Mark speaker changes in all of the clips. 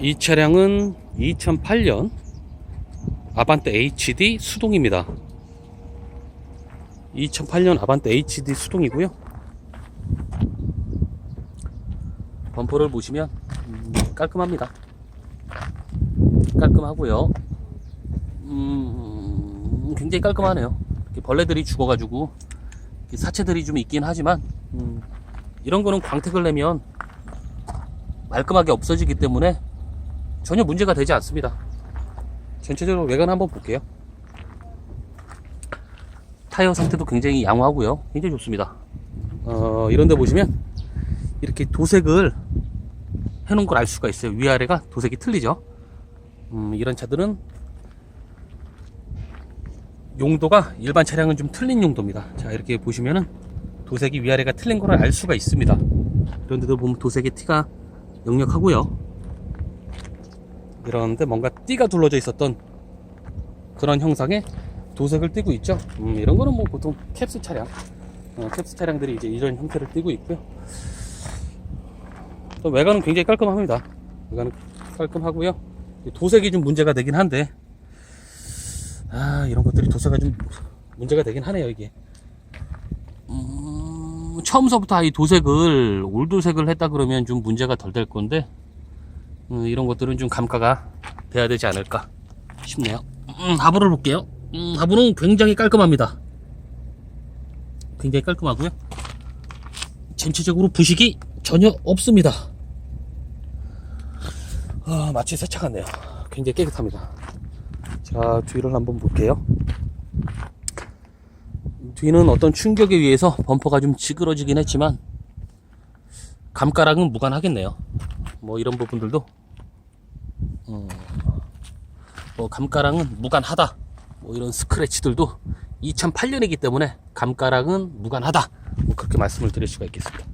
Speaker 1: 이 차량은 2008년 아반떼 HD 수동입니다. 2008년 아반떼 HD 수동이고요. 범퍼를 보시면 음, 깔끔합니다. 깔끔하고요. 음, 굉장히 깔끔하네요. 벌레들이 죽어가지고 사체들이 좀 있긴 하지만 음, 이런 거는 광택을 내면 말끔하게 없어지기 때문에 전혀 문제가 되지 않습니다. 전체적으로 외관 한번 볼게요. 타이어 상태도 굉장히 양호하고요. 굉장히 좋습니다. 어, 이런데 보시면 이렇게 도색을 해놓은 걸 알 수가 있어요. 위아래가 도색이 틀리죠. 음, 이런 차들은 용도가 일반 차량은 좀 틀린 용도입니다. 자, 이렇게 보시면은 도색이 위아래가 틀린 걸 알 수가 있습니다. 그런데도 보면 도색의 티가 역력하고요. 이런데 뭔가 띠가 둘러져 있었던 그런 형상의 도색을 띠고 있죠. 음, 이런 거는 뭐 보통 캡스 차량, 어, 캡스 차량들이 이제 이런 형태를 띠고 있고요. 또 외관은 굉장히 깔끔합니다. 외관은 깔끔하고요. 도색이 좀 문제가 되긴 한데, 아 이런 것들이 도색가 좀 문제가 되긴 하네요 이게. 음, 처음서부터 이 도색을 올도색을 했다 그러면 좀 문제가 덜 될 건데 음, 이런 것들은 좀 감가가 돼야 되지 않을까 싶네요. 음, 하부를 볼게요. 음, 하부는 굉장히 깔끔합니다. 굉장히 깔끔하고요. 전체적으로 부식이 전혀 없습니다. 아, 마치 새차 같네요. 굉장히 깨끗합니다. 자, 뒤를 한번 볼게요. 뒤는 어떤 충격에 의해서 범퍼가 좀 지그러지긴 했지만 감가랑은 무관하겠네요. 뭐 이런 부분들도 음, 뭐 감가랑은 무관하다. 뭐 이런 스크래치들도 2008년이기 때문에 감가랑은 무관하다. 뭐 그렇게 말씀을 드릴 수가 있겠습니다.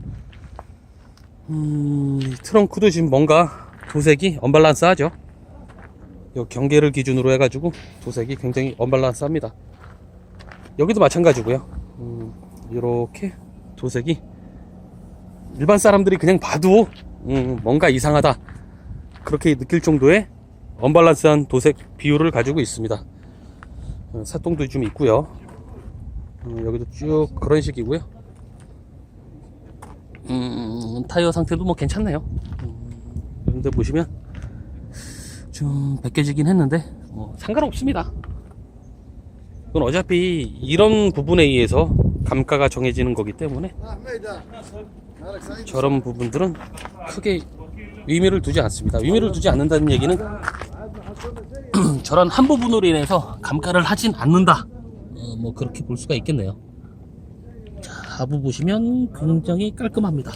Speaker 1: 음, 이 트렁크도 지금 뭔가 도색이 언밸런스하죠. 요 경계를 기준으로 해가지고 도색이 굉장히 언밸런스합니다. 여기도 마찬가지고요. 음, 이렇게 도색이 일반 사람들이 그냥 봐도 음, 뭔가 이상하다 그렇게 느낄 정도의 언밸런스한 도색 비율을 가지고 있습니다. 어, 새똥도 좀 있고요. 어, 여기도 쭉 그런 식이고요. 음, 타이어 상태도 뭐 괜찮네요. 음, 그런데 보시면 좀 벗겨지긴 했는데 뭐 상관없습니다. 그건 어차피 이런 부분에 의해서 감가가 정해지는 거기 때문에 저런 부분들은 크게 의미를 두지 않습니다. 의미를 두지 않는다는 얘기는 저런 한 부분으로 인해서 감가를 하진 않는다. 어, 뭐 그렇게 볼 수가 있겠네요. 자, 하부 보시면 굉장히 깔끔합니다.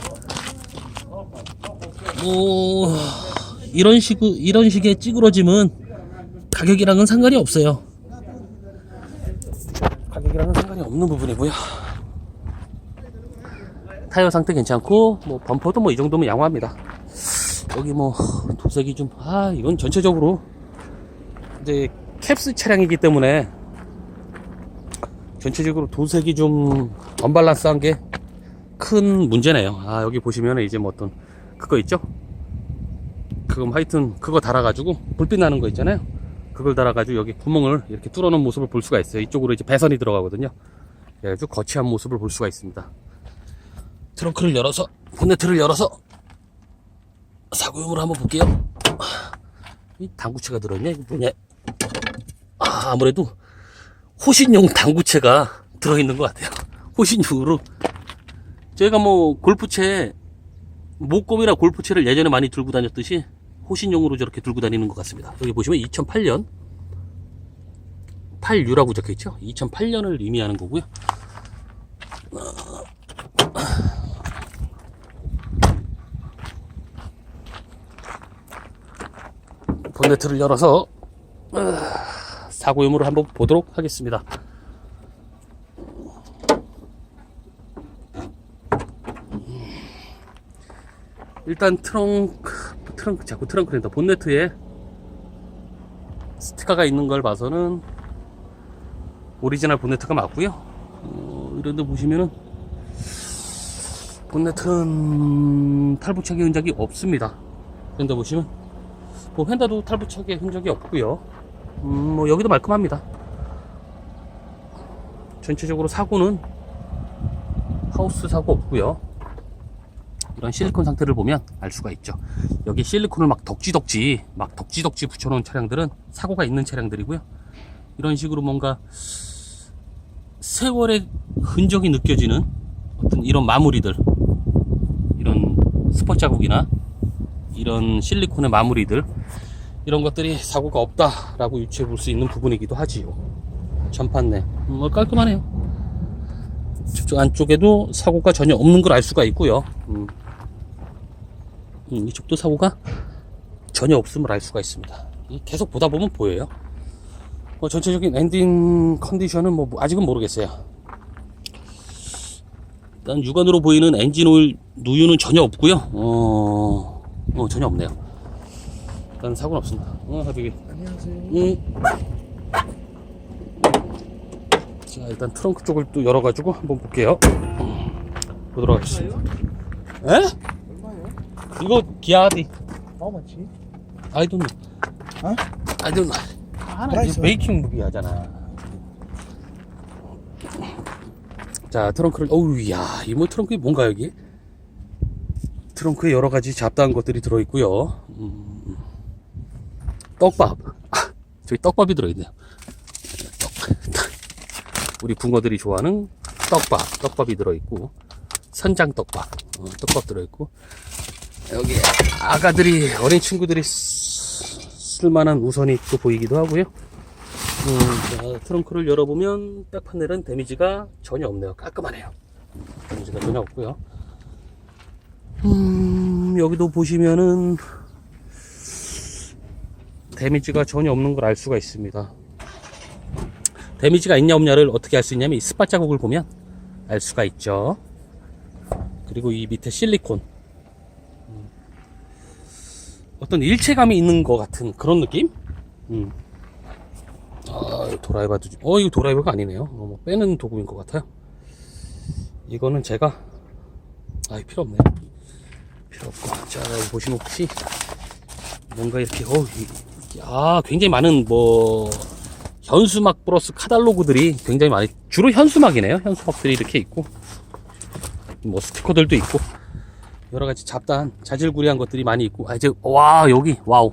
Speaker 1: 뭐 이런 식 이런 식의 찌그러짐은 가격이랑은 상관이 없어요. 가격이랑은 상관이 없는 부분이고요. 타이어 상태 괜찮고 뭐 범퍼도 뭐 이 정도면 양호합니다. 여기 뭐 도색이 좀 아 이건 전체적으로 이제 캡스 차량이기 때문에 전체적으로 도색이 좀 언밸런스한 게 큰 문제네요. 아 여기 보시면 이제 뭐 어떤 그거 있죠? 그거 하여튼 그거 달아가지고 불빛 나는 거 있잖아요. 그걸 달아가지고 여기 구멍을 이렇게 뚫어놓은 모습을 볼 수가 있어요. 이쪽으로 이제 배선이 들어가거든요. 예, 아주 거치한 모습을 볼 수가 있습니다. 트렁크를 열어서 본네트를 열어서 사고용으로 한번 볼게요. 이 당구체가 들어있냐? 이거 뭐냐? 아, 아무래도 호신용 당구체가 들어있는 것 같아요. 호신용으로 저희가 뭐 골프채 목검이나 골프채를 예전에 많이 들고 다녔듯이 호신용으로 저렇게 들고 다니는 것 같습니다. 여기 보시면 2008년 8U라고 적혀 있죠. 2008년을 의미하는 거고요. 본네트를 열어서 사고 유무를 한번 보도록 하겠습니다. 일단 트렁크, 트렁크, 자꾸 트렁크랜다. 본네트에 스티커가 있는 걸 봐서는 오리지널 본네트가 맞고요. 어, 이런데 보시면은 본네트는 탈부착의 흔적이 없습니다. 그런데 보시면 뭐 휀다도 탈부착의 흔적이 없고요. 음, 뭐 여기도 말끔합니다. 전체적으로 사고는 하우스 사고 없고요. 이런 실리콘 상태를 보면 알 수가 있죠. 여기 실리콘을 막 덕지덕지, 막 덕지덕지 붙여놓은 차량들은 사고가 있는 차량들이고요. 이런 식으로 뭔가 세월의 흔적이 느껴지는 어떤 이런 마무리들, 이런 스포 자국이나 이런 실리콘의 마무리들, 이런 것들이 사고가 없다라고 유추해 볼 수 있는 부분이기도 하지요. 전판내, 음, 뭐 깔끔하네요. 저쪽 안쪽에도 사고가 전혀 없는 걸 알 수가 있고요. 음. 음, 이쪽도 사고가 전혀 없음을 알 수가 있습니다. 이 계속 보다 보면 보여요. 뭐 전체적인 엔딩 컨디션은 뭐 아직은 모르겠어요. 일단 육안으로 보이는 엔진 오일 누유는 전혀 없고요. 어, 어 전혀 없네요. 일단 사고는 없습니다. 어, 하비기.
Speaker 2: 안녕하세요.
Speaker 1: 음. 자, 일단 트렁크 쪽을 또 열어가지고 한번 볼게요. 음, 보도록 하겠습니다. 에?
Speaker 2: 얼마예요?
Speaker 1: 이거 기아디.
Speaker 2: How much?
Speaker 1: I don't know.
Speaker 2: 어?
Speaker 1: I don't know. 하나
Speaker 2: Price.
Speaker 1: 이제 메이킹 무비 하잖아. 자, 트렁크를, 어우, 야, 이 뭐 트렁크에 뭔가 여기? 트렁크에 여러 가지 잡다한 것들이 들어있고요. 음, 떡밥. 아, 저기 떡밥이 들어있네요. 떡. 우리 붕어들이 좋아하는 떡밥. 떡밥이 들어있고, 선장 떡밥. 어, 떡밥 들어있고, 여기 아가들이, 어린 친구들이 쓰- 쓸만한 우선이 또 보이기도 하고요. 음, 자, 트렁크를 열어보면 백파넬은 데미지가 전혀 없네요. 깔끔하네요. 데미지가 전혀 없고요. 음, 여기도 보시면은 데미지가 전혀 없는 걸 알 수가 있습니다. 데미지가 있냐 없냐를 어떻게 알 수 있냐면 이 스팟 자국을 보면 알 수가 있죠. 그리고 이 밑에 실리콘 음. 어떤 일체감이 있는 것 같은 그런 느낌? 음. 아, 도라이버도, 좀- 어, 이거 도라이버가 아니네요. 어, 뭐 빼는 도구인 것 같아요. 이거는 제가, 아, 필요 없네요. 필요 없고. 자, 보시면 혹시, 뭔가 이렇게, 어, 이- 아, 굉장히 많은, 뭐, 현수막 플러스 카달로그들이 굉장히 많이, 주로 현수막이네요. 현수막들이 이렇게 있고, 뭐, 스티커들도 있고, 여러 가지 잡다한, 자질구리한 것들이 많이 있고, 아, 이제, 와, 여기, 와우.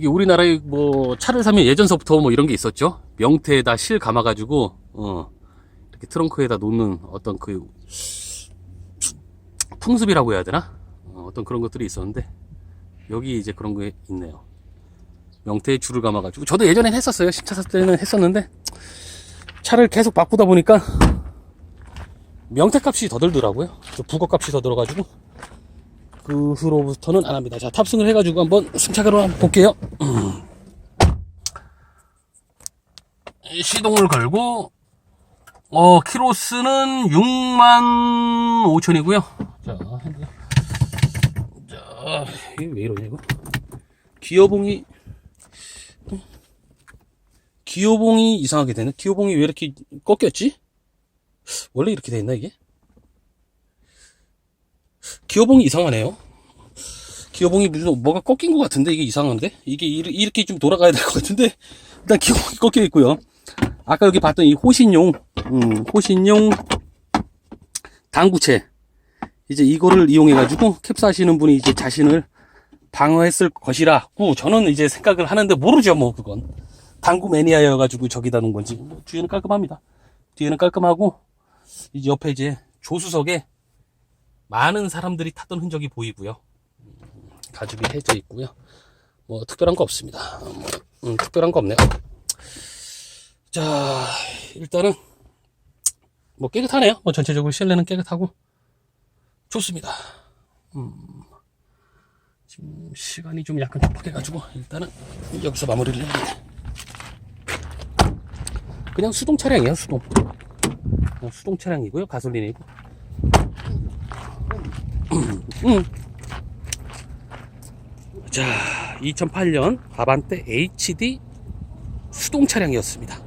Speaker 1: 이게 우리나라에 뭐 차를 사면 예전서부터 뭐 이런 게 있었죠. 명태에다 실 감아가지고 어 이렇게 트렁크에다 놓는 어떤 그 풍습이라고 해야 되나? 어, 어떤 그런 것들이 있었는데 여기 이제 그런 게 있네요. 명태에 줄을 감아가지고 저도 예전엔 했었어요. 신차 살 때는 했었는데 차를 계속 바꾸다 보니까 명태 값이 더 들더라고요. 저 부거 값이 더 들어가지고 그 후로부터는 안 합니다. 자, 탑승을 해가지고 한번 승차가로 한번 볼게요. 이 시동을 걸고, 어, 키로수는 6만 5천이고요. 자. 자, 이게 왜 이러냐, 이거? 기어봉이, 기어봉이 이상하게 되네. 기어봉이 왜 이렇게 꺾였지? 원래 이렇게 돼 있나, 이게? 기어봉이 이상하네요. 기어봉이 무슨 뭐가 꺾인 것 같은데 이게 이상한데 이게 이렇게 좀 돌아가야 될 것 같은데 일단 기어봉이 꺾여 있고요. 아까 여기 봤던 이 호신용 음, 호신용 당구체 이제 이거를 이용해 가지고 캡사하시는 분이 이제 자신을 방어했을 것이라고 저는 이제 생각을 하는데 모르죠 뭐 그건 당구 매니아여 가지고 저기다 놓은 건지 뭐 뒤에는 깔끔합니다. 뒤에는 깔끔하고 이제 옆에 이제 조수석에 많은 사람들이 탔던 흔적이 보이고요. 음, 가죽이 해져 있고요. 뭐 특별한 거 없습니다. 어, 뭐, 음, 특별한 거 없네요. 자, 일단은 뭐 깨끗하네요. 뭐 전체적으로 실내는 깨끗하고 좋습니다. 음, 지금 시간이 좀 약간 촉박해가지고 일단은 여기서 마무리를 해야 돼. 그냥 수동 차량이에요, 수동. 수동 차량이고요, 가솔린이고. 음. 자, 2008년 아반떼 HD 수동 차량이었습니다.